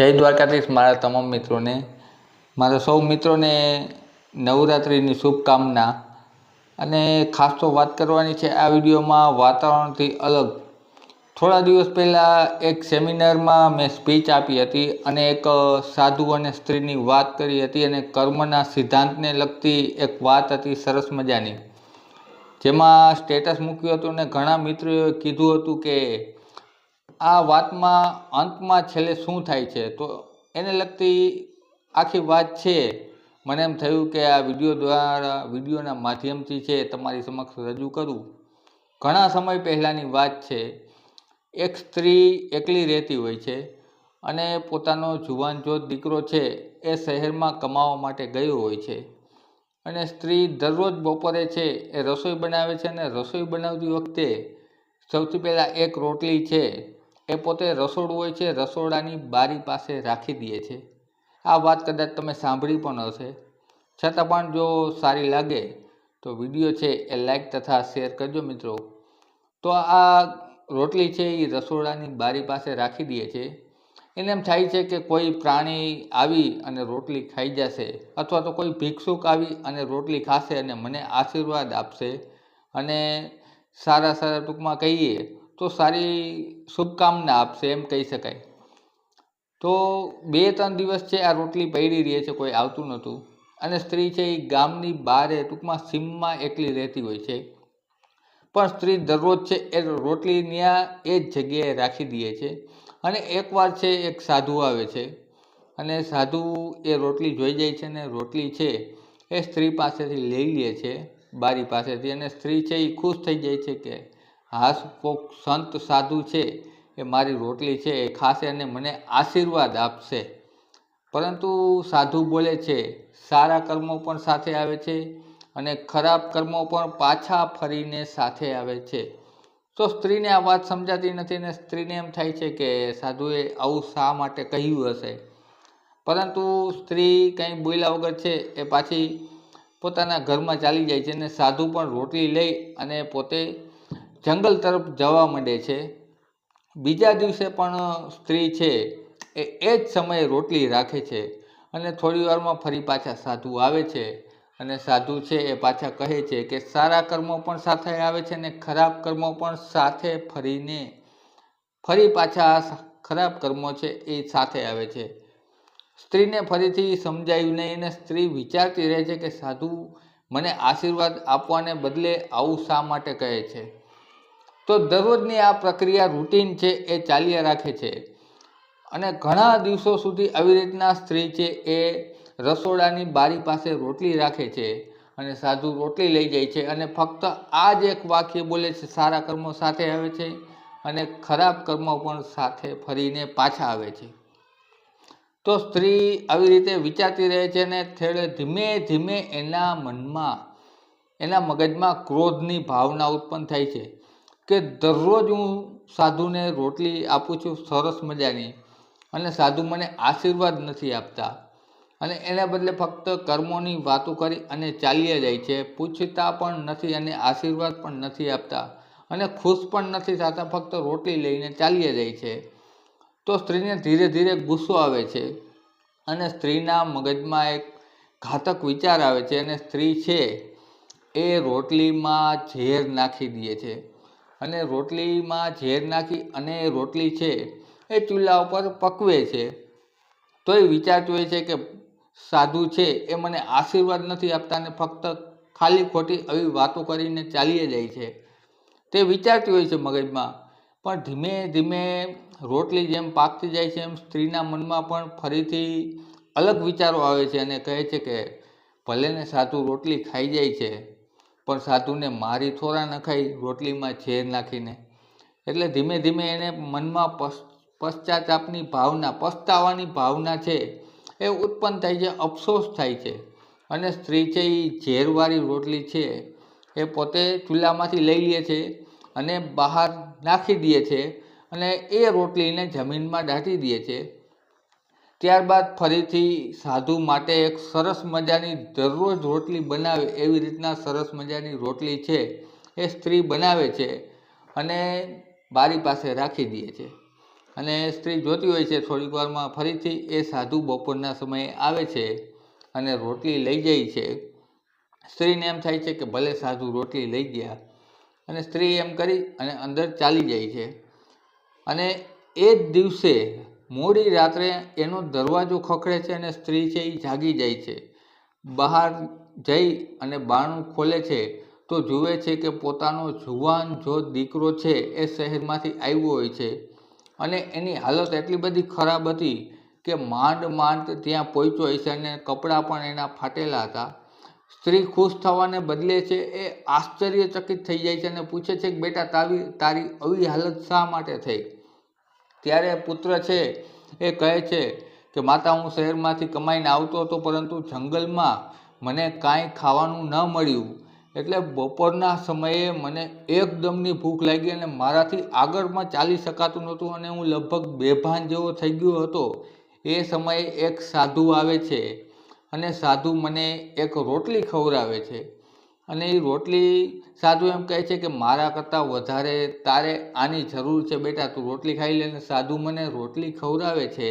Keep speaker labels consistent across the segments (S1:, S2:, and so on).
S1: જય દ્વારકાધીશ મારા તમામ મિત્રોને. મારા સૌ મિત્રોને નવરાત્રિની શુભકામના. અને ખાસ તો વાત કરવાની છે આ વિડીયોમાં વાતાવરણથી અલગ. થોડા દિવસ પહેલાં એક સેમિનારમાં મેં સ્પીચ આપી હતી અને એક સાધુ અને સ્ત્રીની વાત કરી હતી અને કર્મના સિદ્ધાંતને લગતી એક વાત હતી સરસ મજાની. જેમાં સ્ટેટસ મૂક્યું હતું અને ઘણા મિત્રોએ કીધું હતું કે આ વાતમાં અંતમાં છેલ્લે શું થાય છે? તો એને લગતી આખી વાત છે. મને એમ થયું કે આ વીડિયો દ્વારા, વિડીયોના માધ્યમથી છે તમારી સમક્ષ રજૂ કરું. ઘણા સમય પહેલાંની વાત છે. એક સ્ત્રી એકલી રહેતી હોય છે અને પોતાનો જુવાનજોત દીકરો છે એ શહેરમાં કમાવા માટે ગયો હોય છે. અને સ્ત્રી દરરોજ બપોરે છે એ રસોઈ બનાવે છે અને રસોઈ બનાવતી વખતે સૌથી પહેલાં એક રોટલી છે એ પોતે રસોડું હોય છે, રસોડાની બારી પાસે રાખી દે છે. આ વાત કદાચ તમે સાંભળી પણ હશે. છતાં પણ જો સારી લાગે તો વીડિયો છે એ લાઈક તથા શેર કરજો મિત્રો. તો આ રોટલી છે એ રસોડાની બારી પાસે રાખી દે છે. એને એમ થાય છે કે કોઈ પ્રાણી આવી અને રોટલી ખાઈ જશે અથવા તો કોઈ ભિક્ષુક આવી અને રોટલી ખાશે અને મને આશીર્વાદ આપશે. અને સારા સારા ટૂંકમાં કહીએ તો સારી શુભકામના આપશે, એમ કહી શકાય. તો બે ત્રણ દિવસ છે આ રોટલી પડી રહે છે, કોઈ આવતું નહોતું. અને સ્ત્રી છે એ ગામની બહારે ટૂંકમાં સીમમાં એકલી રહેતી હોય છે. પણ સ્ત્રી દરરોજ છે એ રોટલી ત્યાં એ જ જગ્યાએ રાખી દે છે. અને એકવાર છે એક સાધુ આવે છે. અને સાધુ એ રોટલી જોઈ જાય છે અને રોટલી છે એ સ્ત્રી પાસેથી લઈ લે છે, બારી પાસેથી. અને સ્ત્રી છે એ ખુશ થઈ જાય છે કે હાસ કોક સંત સાધુ છે, એ મારી રોટલી છે, એ ખાશે અને મને આશીર્વાદ આપશે. પરંતુ સાધુ બોલે છે, સારા કર્મો પણ સાથે આવે છે અને ખરાબ કર્મો પણ પાછા ફરીને સાથે આવે છે. તો સ્ત્રીને આ વાત સમજાતી નથી અને સ્ત્રીને એમ થાય છે કે સાધુએ આવું શા માટે કહ્યું હશે? પરંતુ સ્ત્રી કંઈ બોલ્યા વગર છે, એ પાછી પોતાના ઘરમાં ચાલી જાય છે અને સાધુ પણ રોટલી લઈ અને પોતે જંગલ તરફ જવા માંડે છે. બીજા દિવસે પણ સ્ત્રી છે એ એ જ સમયે રોટલી રાખે છે અને થોડી વારમાં ફરી પાછા સાધુ આવે છે અને સાધુ છે એ પાછા કહે છે કે સારા કર્મો પણ સાથે આવે છે અને ખરાબ કર્મો પણ સાથે ફરીને ફરી પાછા ખરાબ કર્મો છે એ સાથે આવે છે. સ્ત્રીને ફરીથી સમજાયું નહીં અને સ્ત્રી વિચારતી રહે છે કે સાધુ મને આશીર્વાદ આપવાને બદલે આવું શા માટે કહે છે? તો દરરોજની આ પ્રક્રિયા રૂટીન છે એ ચાલ્યા રાખે છે. અને ઘણા દિવસો સુધી આવી રીતના સ્ત્રી છે એ રસોડાની બારી પાસે રોટલી રાખે છે અને સાધુ રોટલી લઈ જાય છે અને ફક્ત આ જ એક વાક્ય બોલે છે, સારા કર્મો સાથે આવે છે અને ખરાબ કર્મો પણ સાથે ફરીને પાછા આવે છે. તો સ્ત્રી આવી રીતે વિચારતી રહે છે અને થેડે ધીમે ધીમે એના મનમાં, એના મગજમાં ક્રોધની ભાવના ઉત્પન્ન થાય છે. કે દરરોજ હું સાધુને રોટલી આપું છું સરસ મજાની અને સાધુ મને આશીર્વાદ નથી આપતા. અને એના બદલે ફક્ત કર્મોની વાતો કરી અને ચાલ્યા જાય છે. પૂછતા પણ નથી અને આશીર્વાદ પણ નથી આપતા. અને ખુશ પણ નથી થતા, ફક્ત રોટલી લઈને ચાલ્યા જાય છે. તો સ્ત્રીને ધીરે ધીરે ગુસ્સો આવે છે અને સ્ત્રીના મગજમાં એક ઘાતક વિચાર આવે છે અને સ્ત્રી છે એ રોટલીમાં ઝેર નાખી દે છે. અને રોટલીમાં ઝેર નાખી અને રોટલી છે એ ચૂલા ઉપર પકવે છે. તો એ વિચારતું હોય છે કે સાધુ છે એ મને આશીર્વાદ નથી આપતા અને ફક્ત ખાલી ખોટી આવી વાતો કરીને ચાલીએ જાય છે. તે વિચારતી હોય છે મગજમાં. પણ ધીમે ધીમે રોટલી જેમ પાકતી જાય છે એમ સ્ત્રીના મનમાં પણ ફરીથી અલગ વિચારો આવે છે અને કહે છે કે ભલે ને સાધુ રોટલી ખાઈ જાય છે. પણ સાધુને મારી થોડા નખાઈ રોટલીમાં ઝેર નાખીને. એટલે ધીમે ધીમે એને મનમાં પશ્ચાતાપની ભાવના, પસ્તાવાની ભાવના છે એ ઉત્પન્ન થાય છે, અફસોસ થાય છે. અને સ્ત્રી છે એ ઝેરવાળી રોટલી છે એ પોતે ચૂલામાંથી લઈ લે છે અને બહાર નાખી દે છે અને એ રોટલીને જમીનમાં દાટી દે છે. ત્યારબાદ ફરીથી સાધુ માટે એક સરસ મજાની દરરોજ રોટલી બનાવે એવી રીતના સરસ મજાની રોટલી છે, એ સ્ત્રી બનાવે છે અને બારી પાસે રાખી દે છે. અને સ્ત્રી જોતી હોય છે થોડીક વારમાં ફરીથી એ સાધુ બપોરના સમયે આવે છે અને રોટલી લઈ જાય છે. સ્ત્રીને એમ થાય છે કે ભલે સાધુ રોટલી લઈ ગયા અને સ્ત્રી એમ કરી અને અંદર ચાલી જાય છે. અને એ જ દિવસે મોડી રાત્રે એનો દરવાજો ખખડે છે અને સ્ત્રી છે એ જાગી જાય છે. બહાર જઈ અને બારણું ખોલે છે તો જુએ છે કે પોતાનો જુવાન જો દીકરો છે એ શહેરમાંથી આવ્યો હોય છે. અને એની હાલત એટલી બધી ખરાબ હતી કે માંડ માંડ ત્યાં પહોંચ્યો હોય છે અને કપડાં પણ એના ફાટેલા હતા. સ્ત્રી ખુશ થવાને બદલે છે એ આશ્ચર્યચકિત થઈ જાય છે અને પૂછે છે કે, બેટા, તારી તારી આવી હાલત શા માટે થઈ? ત્યારે પુત્ર છે એ કહે છે કે, માતા, હું શહેરમાંથી કમાઈને આવતો હતો, પરંતુ જંગલમાં મને કાંઈ ખાવાનું ન મળ્યું. એટલે બપોરના સમયે મને એકદમની ભૂખ લાગી અને મારાથી આગળમાં ચાલી શકાતું નહોતું અને હું લગભગ બેભાન જેવો થઈ ગયો હતો. એ સમયે એક સાધુ આવે છે અને સાધુ મને એક રોટલી ખવડાવે છે. અને એ રોટલી સાધુ એમ કહે છે કે મારા કરતાં વધારે તારે આની જરૂર છે બેટા, તું રોટલી ખાઈ લે અને સાધુ મને રોટલી ખવડાવે છે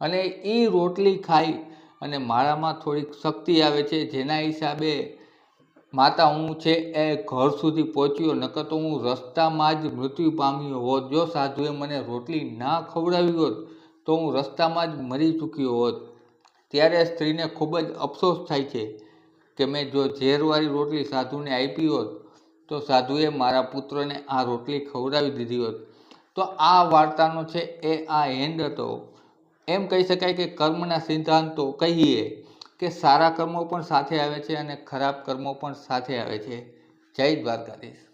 S1: અને એ રોટલી ખાઈ અને મારામાં થોડીક શક્તિ આવે છે જેના હિસાબે માતા હું છે એ ઘર સુધી પહોંચ્યો, નકર તો હું રસ્તામાં જ મૃત્યુ પામ્યો હોત. જો સાધુએ મને રોટલી ના ખવડાવી હોત, તો હું રસ્તામાં જ મરી ચૂક્યો હોત. ત્યારે સ્ત્રીને ખૂબ જ અફસોસ થાય છે. કે મેં જો ઝેરવાળી રોટલી સાધુને આપી હોત, તો સાધુએ મારા પુત્રને આ રોટલી ખવડાવી દીધી હોત. તો આ વાર્તાનો છે એ આ એન્ડ હતો. એમ કહી શકાય કે કર્મના સિદ્ધાંતો કહીએ કે સારા કર્મો પણ સાથે આવે છે અને ખરાબ કર્મો પણ સાથે આવે છે. જય દ્વારકાધીશ.